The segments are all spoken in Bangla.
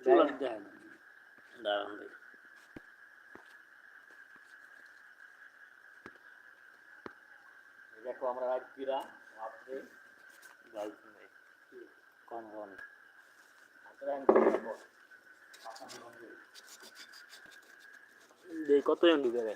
চুলার দেখেন দাঁড়ান ভাই দেখো আমরা রাজপিরা আপনি গাইছি ভাই কোন কোন আপনারা দেই কত জন ঢুকে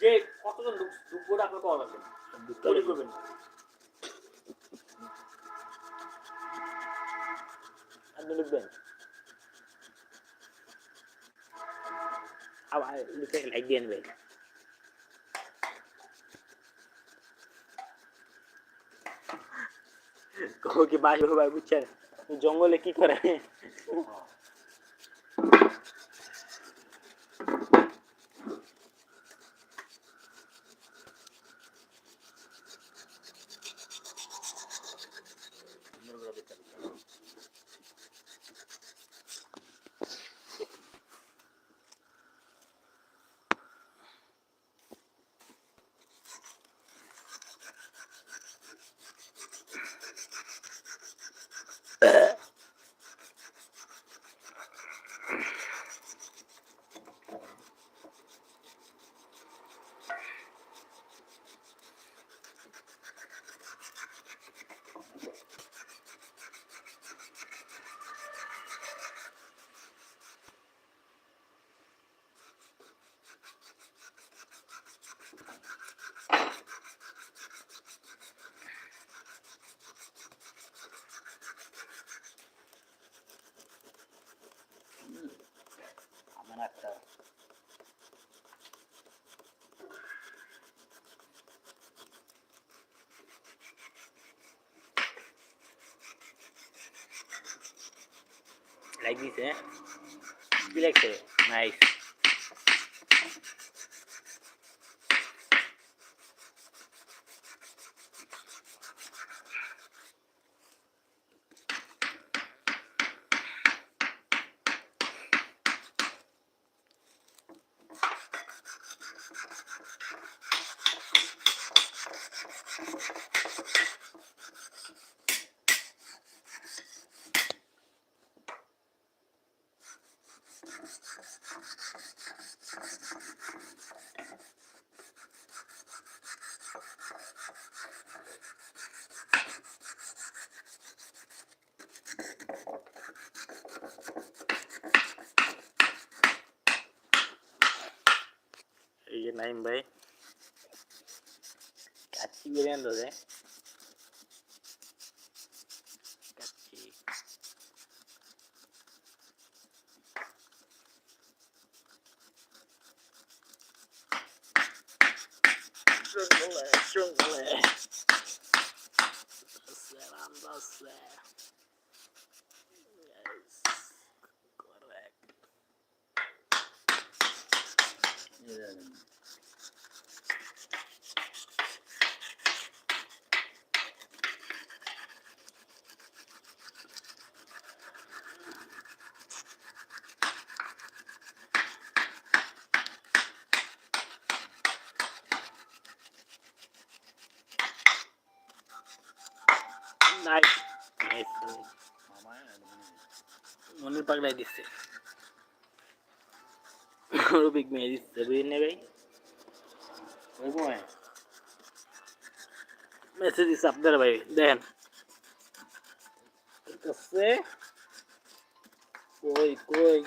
যে কতজন ঢুকবো আপনার কল আছে তৈরি করবেন আপনি ঢুকবেন আবার লিখে লাইক দিয়ে নেবেন কো কি বাই ভাই বুঝছেন জঙ্গলে কি করে আমার একটা লাইক দিছে কি লাগছে নাইস এই Oye, Naim Bey. Casi viéndose. Casi. Şunları, şunları. Selam dostlar. Yeah. পাগলাই দিচ্ছে। রবিক মেয়ে দিচ্ছে বুঝলেন ভাই? মেসেজ দিচ্ছে আপনারা ভাই দেখেন। কাছে কই কই?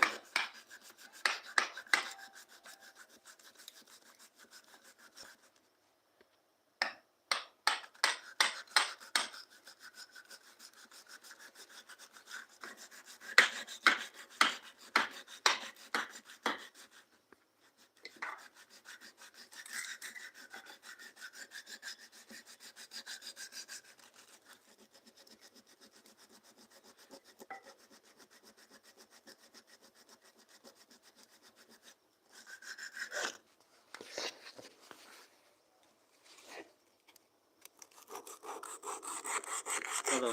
কত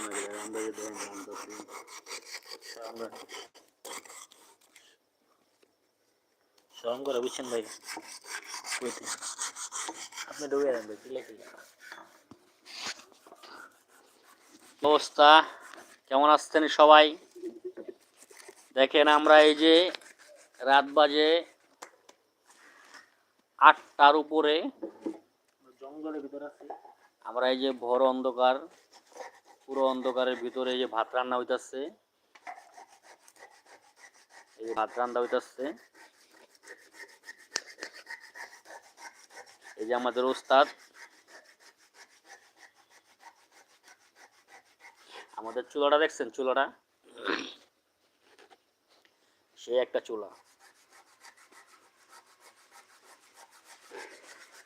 আমরা যে দেন আনতেছি আমরা সরম করে বুঝছেন ভাই আপনি ঢুকে দেন ভাই অবস্থা কেমন আসছেন সবাই দেখেন আমরা এই যে রাত বাজে আটটার উপরে জঙ্গলের ভিতরে আমরা এই যে ভর অন্ধকার পুরো অন্ধকারের ভিতরে এই যে ভাত রান্না হইতাছে। এই যে ভাত রান্না হইতাছে। এই যে আমাদের ওস্তাদ। আমাদের চুলাটা দেখছেন? চুলাটা? সে একটা চুলা।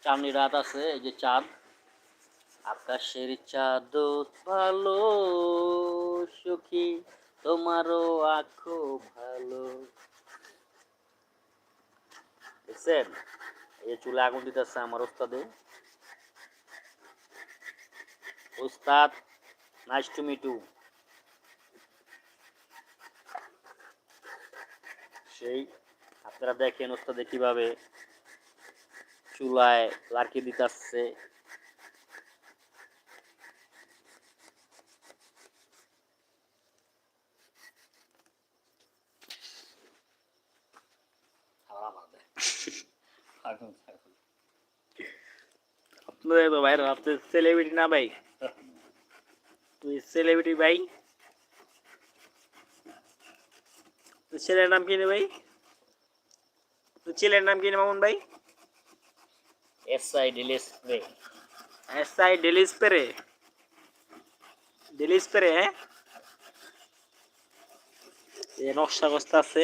চাঁদনি রাত আছে, এই যে চাঁদ। আকাশের চাঁদ ভালো, সুখী, তোমারও আঁখো ভালো। দেখছেন? এই চুলে আগুন দিতেছে আমার ওস্তাদে। ওস্তাদ নাইস টু মিট ইউ সেই, আপনারা দেখেন ওস্তাদে কীভাবে চুলায় লার্কি দিতেছে আপনাদের তো ভাই আপনি সেলিব্রিটি না ভাই? তুই সেলিব্রিটি ভাই? ছেলের নাম কি রে ভাই? তোর ছেলের নাম কি রে মামুন ভাই? এস আই ডিলিস এস আই ডেলিস পেরে ডেলিস পেরে হ্যাঁ? নকশা কস্তা আছে।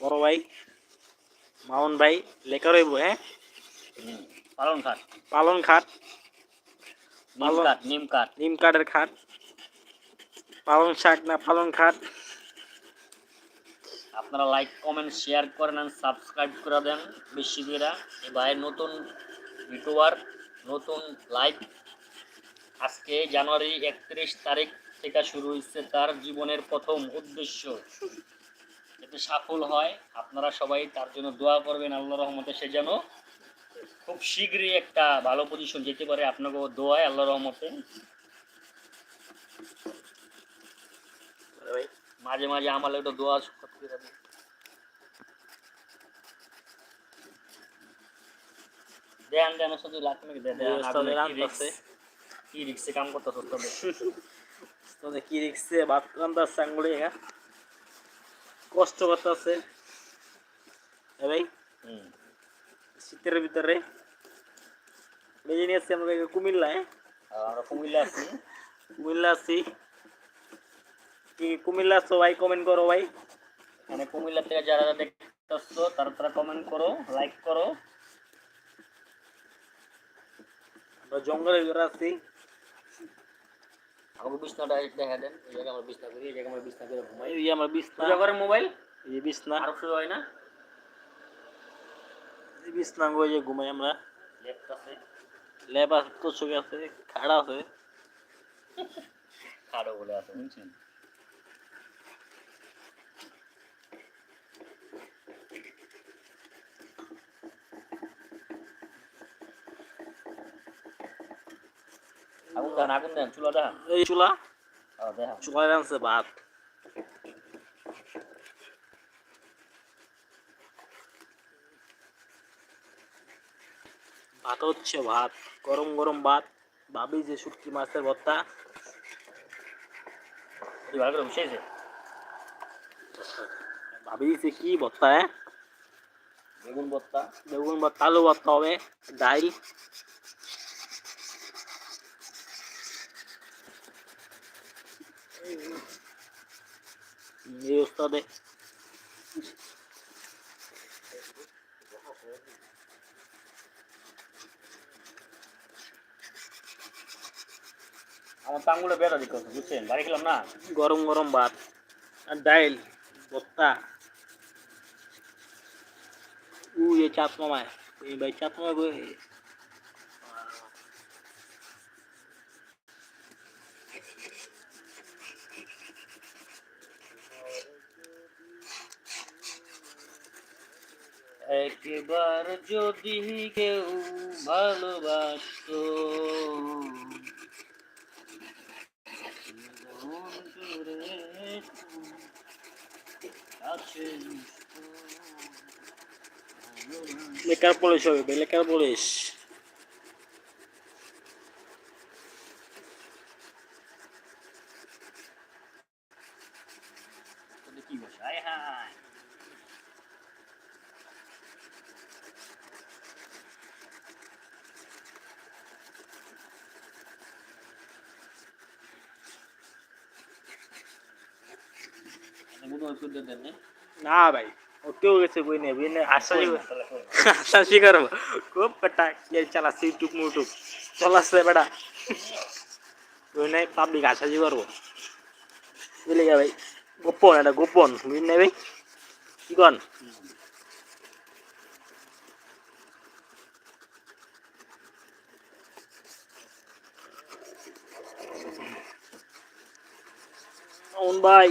বড় ভাই। মামুন ভাই লেখা রইব হ্যাঁ? পালন খাট। পালন খাট। নিম কাঠ নিম কাঠ নিম কাঠের খাট। পালং শাক না পালং খাট। আপনারা লাইক কমেন্ট শেয়ার করেন আর সাবস্ক্রাইব করে দেন বেশি করে। এই ভাইয়ের নতুন ইউটিউবার নতুন লাইভ আজকে জানুয়ারি একত্রিশ তারিখ থেকে শুরু হচ্ছে তার জীবনের প্রথম উদ্দেশ্য। যাতে সফল হয়। আপনারা সবাই তার জন্য দোয়া করবেন আল্লাহ রহমতে সে যেন খুব শীঘ্রই একটা ভালো পজিশন যেতে পারে আপনাকেও দোয়ায় আল্লাহ রহমতে। মাঝে মাঝে আমার একটু দোয়া করতে হবে দেন দেন শুধু নাকি দেন। কি রিক্সে কাম করতেছ তবে কি রিক্সে সাঙ্গুলি হ্যাঁ? কষ্ট করতেছে ভাই হুম। শীতের ভিতরে। বেজে নিয়ে আসছি আমরা কুমিল্লা হ্যাঁ আমরা কুমিল্লা আছি। কুমিল্লা আছি। কি কুমিল্লা আছো ভাই কমেন্ট করো ভাই। মানে কুমিল্লা থেকে যারা যারা দেখতেছ তারা তারা কমেন্ট করো লাইক করো। আমরা জঙ্গলের ভিতরে আছি। আমাকে বিছনাটা দেখা দেন এই জায়গায় আমরা বিছনা করি এই জায়গায় আমরা বিছনা করে ঘুমাই। এই আমার বিছনা। পূজা করেন মোবাইল? এই বিছনা। আরও শুরু হয় না? এই বিছনা গো যে ঘুমাই আমরা। আছে। তো চোখে আছে খাড়া আছে। খাড়ো বলে আছে। বুঝছেন আগুন দেন আগুন দেন চুলা দেন এই চুলা দেখা চুলা আনছে ভাত ভাত হচ্ছে ভাত গরম গরম ভাত ভাবি যে শুটকি মাছের ভর্তা ভাবি যে কি ভর্তা বেগুন ভর্তা বেগুন ভর্তা আলু ভর্তা হবে ডাইল ওস্তাদে আমার পাঙ্গুলো বেড়া দিকে বুঝছেন? বাড়ি খেলাম না। গরম গরম ভাত আর ডাইল বস্তা ভত্তা উই চাপ মামায়। ভাই চাপ মামায় একবার যদি কেউ ভালোবাসতো। মন জুড়ে লেখার পুলিশ হবে ভাই লেখার পুলিশ তোদের কি বসে আয় হায় বুধ সুন্দর দেন না। ভাই ওকেও গেছে বই নেই হাসাশি হাসাশি করব। খুব বেটা খেল চালাচ্ছে ইউটিউব মুটুব। চলাচ্ছে বেটা। বই নেই পাবলিক হাসাশি করব। বুঝলি ভাই? গোপন এটা গোপন বুঝলি ভাই। কি কন? ভাই।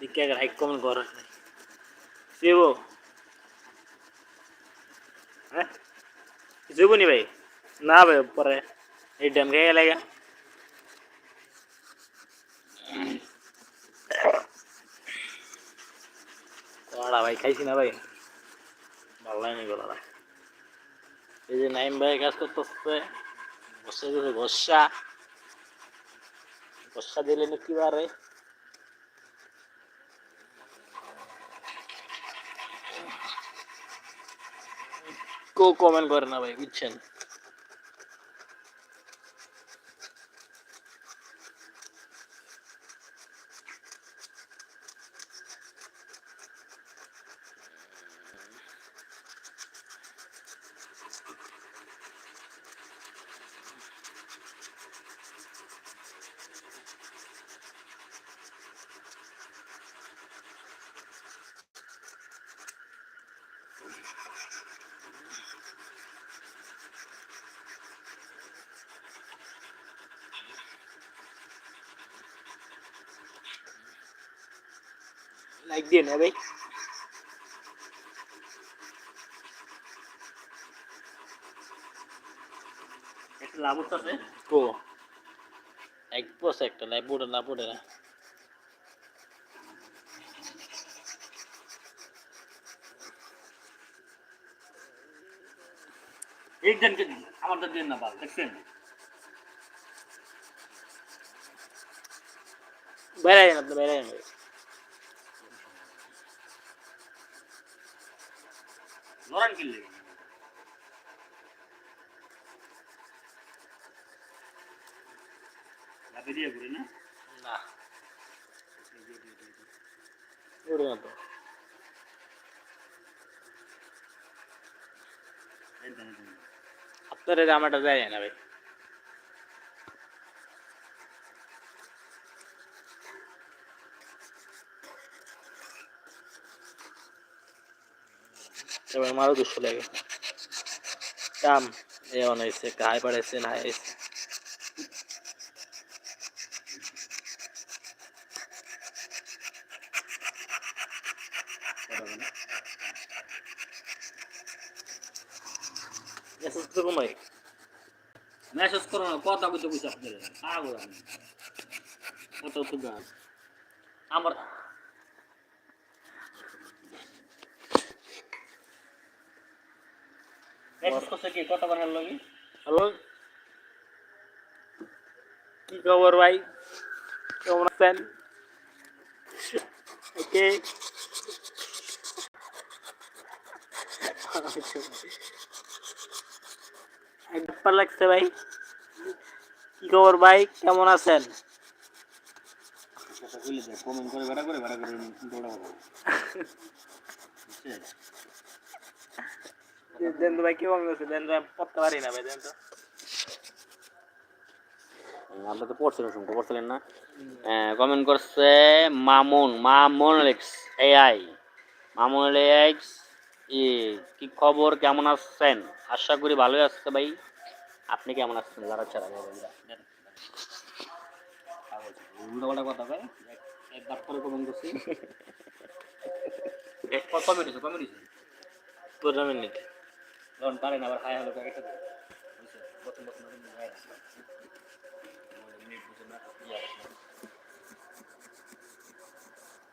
দিকে আগে লাইক কমেন্ট কর দেবো হ্যাঁ? যাব নি ভাই? না ভাই, পরে। এই ড্যাম খেয়ে গেলে গা। কড়া ভাই, খাইছি না ভাই। ভালো লাগেনি গলাটা এই যে নাইম ভাই কাজ করতেছে। বসে গেছে ঘষা। ঘষা দিলে না কি বারে। কেউ কমেন্ট করে না ভাই বুঝছেন লাইক দিয়ে না ভাই। একটা লাভ হচ্ছে কো লাইক পোস একটা লাইক পড়ে না। পড়ে না এক জনকে আমাদের দিন না বাল দেখছেন? বেড়াই না বেড়াই না লড়ান কিনলে দিয়ে ঘুরে না? না। পড়ে না তো। আপনার জামাটা যায় না ভাই। এবার মারও দুশো লাগে। কাম, এ হয়েছে হাই পাড়াইছে না হয়েছে করো না, কথা বলতে আমার মেসেজ করছে কি কথা বানার লগে? হ্যালো? কি খবর ভাই? কেমন আছেন? ওকে। একবার লাগছে ভাই। কি খবর ভাই? কেমন আছেন? কমেন্ট করে বেড়া করে বেড়া করে দেন তো ভাই কেমন আছে দেন তো আমি পড়তে পারি না ভাই দেন তো আপনি তো পড়ছিলেন শুনতে পড়ছিলেন না কমেন্ট করছে Mamun Mamun Lex AI Mamun Lex ই কি খবর কেমন আছেন? আশা করি ভালোই আসছে ভাই। আপনি কেমন আছেন? যারা ছাড়া কথা ভাই একবার করে কমেন্ট করছি। কমেন্ট কমেন্ট হয়েছে? পনেরো মিনিট। যখন পারেন আবার হাই হ্যালো কাকে সাথে প্রথম প্রথম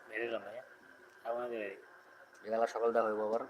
বেরিলাম ভাইয়া আপনাদের বেলা সকালটা হইব আবার।